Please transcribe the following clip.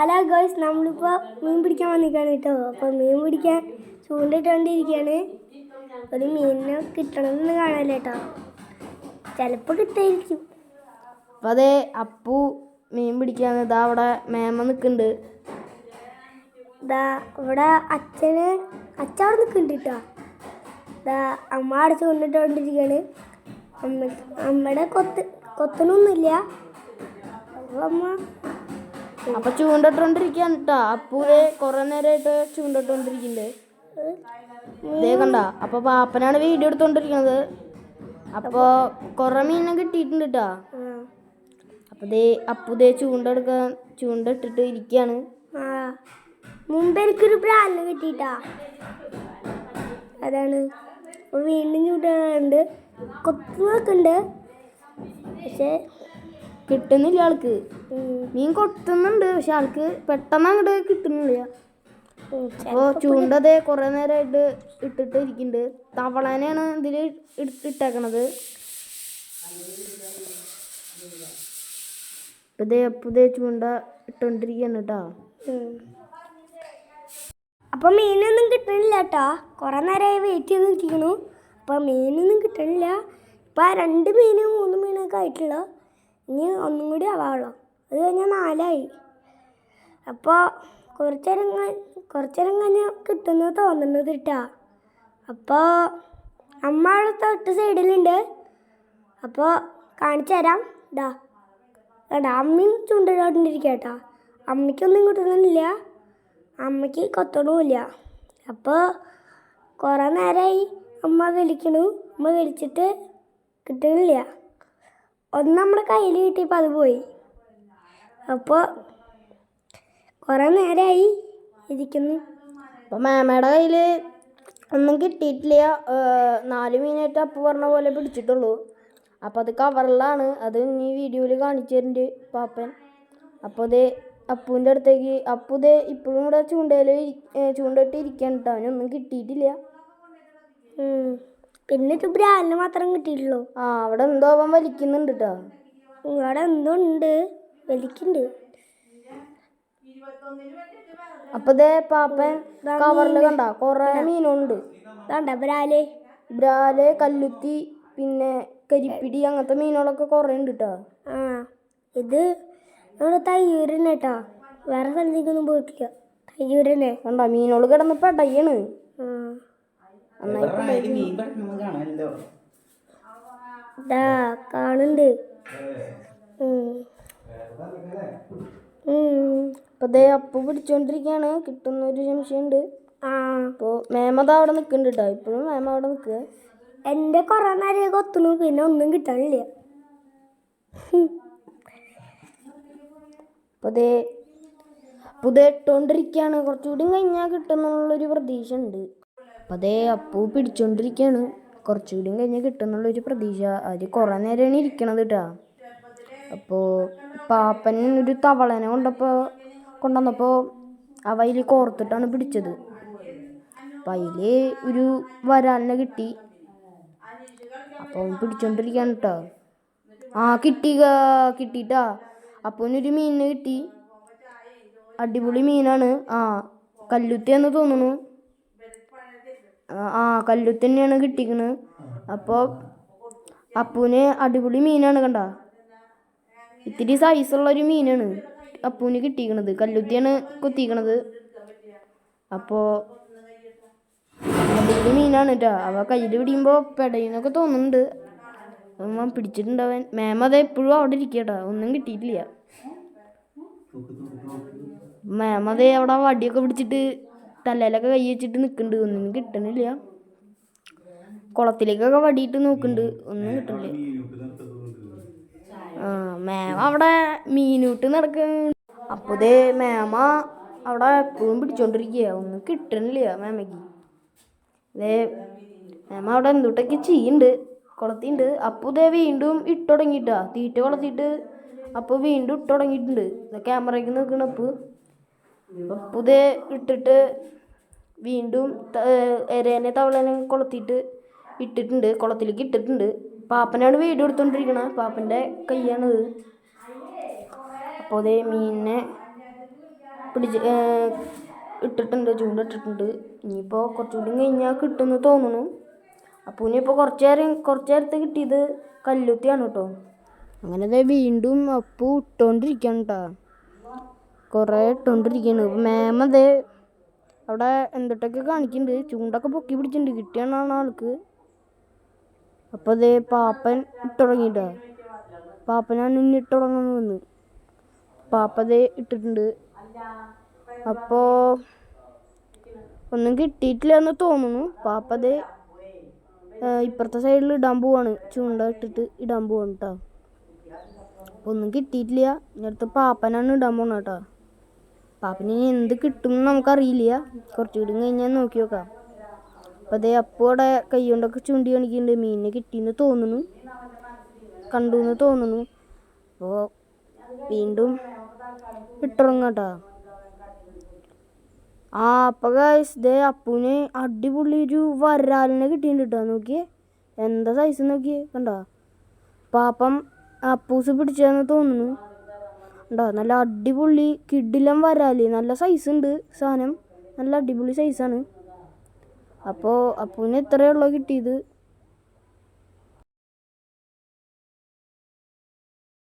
അല്ല ഗേൾസ് നമ്മളിപ്പോൾ മീൻ പിടിക്കാൻ വന്നിരിക്കുകയാണ് കേട്ടോ. അപ്പോൾ മീൻ പിടിക്കാൻ ചൂണ്ടിട്ടുകൊണ്ടിരിക്കുകയാണ് ഒരു മീനിനെ കിട്ടണമെന്ന് കാണാല്ലേ കേട്ടോ ചിലപ്പോൾ കിട്ടായിരിക്കും. അപ്പം അതെ അപ്പു മീൻ പിടിക്കാൻ ഇതാ അവിടെ മേമ നിൽക്കുന്നുണ്ട് ഇതാ ഇവിടെ അച്ഛന് അച്ഛൻ അവിടെ നിൽക്കുന്നുണ്ട് കേട്ടോ ഇതാ അമ്മ അവിടെ ചൂണ്ടിട്ടുകൊണ്ടിരിക്കുകയാണ് അമ്മ അമ്മയുടെ കൊത്ത് കൊത്തണമൊന്നുമില്ല അപ്പോൾ അമ്മ അപ്പൊ ചൂണ്ടിട്ടോണ്ടിരിക്കാൻ കേട്ടാ അപ്പൂരെ കുറെ നേരമായിട്ട് ചൂണ്ടിട്ടോണ്ടിരിക്കുന്നുണ്ട് ഇതേ കണ്ട. അപ്പൊ പാപ്പനാണ് വീഡിയോ എടുത്തോണ്ടിരിക്കുന്നത് അപ്പൊ കുറെ മീനെ കിട്ടിയിട്ടുണ്ട് കേട്ടാ അപ്പൊ ദേ അപ്പു ദേ ചൂണ്ടെടുക്കാൻ ചൂണ്ടിട്ടിട്ട് ഇരിക്കാണ്. മുമ്പ് എനിക്കൊരു പ്രാണിനെ കിട്ടിയിട്ടാ. അതാണ്. വീണ്ടും ചൂണ്ടാണ്ട് കൊത്തുന്നൊക്കെ ഉണ്ട്. പക്ഷേ കിട്ടുന്നില്ല ആൾക്ക്. മീൻ കൊത്തുന്നുണ്ട് പക്ഷെ ആൾക്ക് പെട്ടെന്ന് അങ്ങോട്ട് കിട്ടുന്നില്ല. ഉം, അപ്പോ ചൂണ്ടതേ കുറെ നേരമായിട്ട് ഇട്ടിട്ട് ഇരിക്കുന്നുണ്ട് തവളനെയാണ് ഇതിൽ ഇട്ട് ഇട്ടേക്കണത്. പുതിയ പുതിയ ചൂണ്ട ഇട്ടോണ്ടിരിക്കാണ് കേട്ടോ അപ്പൊ അപ്പോൾ മീനൊന്നും കിട്ടണില്ല കേട്ടോ കുറേ നേരമായി വെയിറ്റ് ചെയ്ത് നിൽക്കുന്നു അപ്പോൾ മീനൊന്നും കിട്ടണില്ല. ഇപ്പൊ രണ്ട് മീനും മൂന്ന് മീനൊക്കെ ആയിട്ടുള്ളൂ? ഇനി ഒന്നും കൂടി ആവാളോ അത് കഴിഞ്ഞാൽ നാലായി. അപ്പോൾ കുറച്ചേരം കുറച്ചേരം കഴിഞ്ഞ് കിട്ടുന്നു തോന്നുന്നത് കേട്ടോ അപ്പോൾ അമ്മ അവിടെ തൊട്ട് സൈഡിലുണ്ട്. അപ്പോൾ കാണിച്ചു തരാം. ഇതാ കേട്ടോ അമ്മയും ചൂണ്ടിട്ടോണ്ടിരിക്കുക അമ്മയ്ക്കൊന്നും കിട്ടുന്നില്ല. അമ്മയ്ക്ക് കൊത്തണമില്ല അപ്പോൾ കുറേ നേരമായി അമ്മ വിളിക്കണു. അമ്മ വിളിച്ചിട്ട് കിട്ടണില്ല ഒന്ന് നമ്മുടെ കയ്യിൽ കിട്ടിയപ്പോൾ അത് പോയി. അപ്പോൾ കുറേ നേരമായി ഇരിക്കുന്നു. അപ്പോൾ മാമയുടെ കയ്യിൽ ഒന്നും കിട്ടിയിട്ടില്ല. നാല് മീനായിട്ട് അപ്പു പറഞ്ഞ പോലെ പിടിച്ചിട്ടുള്ളൂ. അപ്പോൾ അത് കവറിലാണ് അത് ഇനി വീഡിയോയിൽ കാണിച്ചു തരുന്നുണ്ട് പാപ്പൻ. അപ്പോൾ ഇത് അപ്പുവിന്റെ അടുത്തേക്ക് അപ്പു ഇത് ഇപ്പോഴും കൂടെ ചൂണ്ടയിൽ ചൂണ്ടയിട്ട് ഇരിക്കാൻ കേട്ടോ അവനൊന്നും കിട്ടിയിട്ടില്ല. പിന്നെ ഒരു ബ്രാലിന് മാത്രം കിട്ടിയിട്ടുള്ളൂ. ആ അവിടെ എന്തോ അവൻ വലിക്കുന്നുണ്ട് കേട്ടോ ഇവിടെ എന്തോ ഉണ്ട്. വലിക്കുന്നുണ്ട്. അപ്പൊ ദേ പാപ്പൻ കവറിൽ കണ്ട? കൊറേ മീനുണ്ട്. കണ്ട ബ്രാൽ. ബ്രാൽ കല്ലുത്തി പിന്നെ കരിപ്പിടി അങ്ങനത്തെ മീനുകളൊക്കെ കുറേ ഉണ്ട് കേട്ടോ ആ ഇത് നമ്മുടെ തയ്യൂരന്നെ കേട്ടോ വേറെ സ്ഥലത്തേക്കൊന്നും പോയിട്ടില്ല. തയ്യൂരന്നെ കണ്ട? മീനുകൾ കിടന്ന് പെടയാണ് ആ നന്നായി മീൻ പഠിക്കുമ്പോൾ കാണാമല്ലോ ഇതാ കാണുന്നുണ്ട്. ഉം. ഉം. അപ്പൊ ദേ അപ്പു പിടിച്ചോണ്ടിരിക്കാണ്. കിട്ടുന്ന ഒരു സംശയമുണ്ട്. ആ. അപ്പോ മേമത അവിടെ നിൽക്കുന്നുണ്ട് കേട്ടോ ഇപ്പോഴും മേമ അവിടെ നിൽക്കുക എന്റെ കുറേ നേരം കൊത്തുന്നു. പിന്നെ ഒന്നും കിട്ടാനില്ല. അപ്പൊ ദേ പുതിയ ഇട്ടോണ്ടിരിക്കാണ്. കുറച്ചുകൂടി കഴിഞ്ഞാൽ കിട്ടുന്നുള്ളൊരു പ്രതീക്ഷ ഉണ്ട്. അപ്പൊ അപ്പൂ അപ്പു പിടിച്ചോണ്ടിരിക്കാണ്. കുറച്ചുകൂടി കഴിഞ്ഞാൽ കിട്ടുന്നുള്ളൊരു പ്രതീക്ഷ. അത് കുറേ നേരമാണ് ഇരിക്കണത് കേട്ടാ അപ്പോൾ പാപ്പൻ ഒരു തവളനെ കൊണ്ടപ്പോൾ കൊണ്ടുവന്നപ്പോൾ അവ അതിൽ കോർത്തിട്ടാണ് പിടിച്ചത്. അപ്പം അതിൽ ഒരു വരാലിനെ കിട്ടി. അപ്പോൾ അവൻ പിടിച്ചോണ്ടിരിക്കാണ് കേട്ടോ ആ കിട്ടി കിട്ടിട്ടാ. ഒരു മീനിനെ കിട്ടി. അടിപൊളി മീനാണ്. ആ കല്ലുത്തി എന്ന് തോന്നുന്നു. ആ, കല്ലു തന്നെയാണ് കിട്ടിക്കണ്. അപ്പോൾ അപ്പൂന് അടിപൊളി മീനാണ് കണ്ട. ഇത്തിരി സൈസുള്ളൊരു മീനാണ് അപ്പൂന് കിട്ടിക്കണത്. കല്ലുത്തിയാണ് കുത്തിക്കണത്. അപ്പോൾ അടിപൊളി മീനാണ് കേട്ടോ അവ കയ്യിൽ പിടിയുമ്പോൾ പെടയെന്നൊക്കെ തോന്നുന്നുണ്ട്. അമ്മ പിടിച്ചിട്ടുണ്ടവൻ മാം അത് എപ്പോഴും അവിടെ ഇരിക്കട്ടോ ഒന്നും കിട്ടിയിട്ടില്ല. മാം അതേ അവിടെ വടിയൊക്കെ പിടിച്ചിട്ട് തലയിലൊക്കെ കൈ വെച്ചിട്ട് നിൽക്കുന്നുണ്ട് ഒന്നും കിട്ടണില്ല. കുളത്തിലേക്കൊക്കെ വടിയിട്ട് നോക്കുന്നുണ്ട് ഒന്നും കിട്ടണില്ല. ആ അവിടെ മീനൂട്ട് നടക്കുന്ന അപ്പോതേ മാമ അവിടെ എപ്പോഴും പിടിച്ചോണ്ടിരിക്കുക ഒന്നും കിട്ടണില്ല മാമയ്ക്ക്. ദേ മാമ അവിടെ എന്തുട്ടൊക്കെ ചെയ്യുന്നുണ്ട് കുളത്തിണ്ട്. അപ്പോൾ ഇതേ വീണ്ടും ഇട്ട് തുടങ്ങിയിട്ടാ തീറ്റ കുളത്തിട്ട് അപ്പോൾ വീണ്ടും ഇട്ട് തുടങ്ങിയിട്ടുണ്ട്. ക്യാമറയ്ക്ക് നിൽക്കണ അപ്പോൾ ദേ ഇട്ടിട്ട് വീണ്ടും എരേനെ തവളനെ കൊളത്തിയിട്ട് ഇട്ടിട്ടുണ്ട് കുളത്തിലേക്ക് ഇട്ടിട്ടുണ്ട്. പാപ്പനാണ് വീഡിയോ എടുത്തോണ്ടിരിക്കണത് പാപ്പന്റെ കൈയാണിത് അപ്പോൾ അതേ മീനിനെ പിടിച്ച് ഇട്ടിട്ടുണ്ട് ചൂണ്ട ഇട്ടിട്ടുണ്ട്. ഇനിയിപ്പോൾ കുറച്ചുകൂടി കഴിഞ്ഞാൽ കിട്ടുമെന്ന് തോന്നുന്നു. അപ്പോൾ ഇനിയിപ്പോൾ കുറച്ച് നേരം കുറച്ച് നേരത്തെ കിട്ടിയത് കല്ലുത്തിയാണ് കേട്ടോ. അങ്ങനെ വീണ്ടും അപ്പു ഇട്ടോണ്ടിരിക്കുകയാണ് കേട്ടോ കുറേ ഇട്ടോണ്ടിരിക്കുകയാണ് ഇപ്പം മേമ ദേ അവിടെ എന്തൊക്കെ കാണിക്കുന്നുണ്ട് ചൂണ്ടൊക്കെ പൊക്കി പിടിച്ചിട്ടുണ്ട് കിട്ടിയാണ് ആൾക്ക്. അപ്പോൾ അതേ പാപ്പൻ ഇട്ടുടങ്ങിയിട്ടാ പാപ്പനാണ് ഇനി ഇട്ടുടങ്ങുന്നു വന്ന്. പാപ്പ ദേ ഇട്ടിട്ടുണ്ട്. അപ്പോൾ ഒന്നും കിട്ടിയിട്ടില്ല എന്ന് തോന്നുന്നു. പാപ്പ ദേ ഇപ്പുറത്തെ സൈഡിൽ ഇടാൻ പോവാണ്. ചൂണ്ട ഇട്ടിട്ട് ഇടാൻ പോവാണ് കേട്ടോ ഒന്നും കിട്ടിയിട്ടില്ല. ഇന്നടുത്ത് പാപ്പനാണ് ഇടാൻ പോണ കേട്ടോ പാപ്പന് ഇനി എന്ത് കിട്ടും എന്ന് നമുക്കറിയില്ല കുറച്ചുകൂടി കഴിഞ്ഞാൽ നോക്കി നോക്കാം. അപ്പം അതേ അപ്പോൾ അവിടെ കൈ കൊണ്ടൊക്കെ ചൂണ്ടി കാണിക്കുന്നുണ്ട്. മീനിനെ കിട്ടിയെന്ന് തോന്നുന്നു. കണ്ടു എന്ന് തോന്നുന്നു. അപ്പോൾ വീണ്ടും ഇട്ടിറങ്ങാട്ടാ. ആ അപ്പം ഗൈസ് ദേ അപ്പുവിന് അടിപൊളി ഒരു വരാലിനെ കിട്ടിയിട്ടുണ്ട് കേട്ടോ നോക്കിയേ. എന്താ സൈസ് നോക്കിയേ. കണ്ടോ? പാപ്പം അപ്പൂസ് പിടിച്ചതെന്ന് തോന്നുന്നു. ഉണ്ടോ? നല്ല അടിപൊളി കിഡിലം വരാൽ. നല്ല സൈസ് ഉണ്ട് സാധനം നല്ല അടിപൊളി സൈസാണ് അപ്പോൾ അപ്പൂന് എത്രയുള്ളൂ കിട്ടിയത്?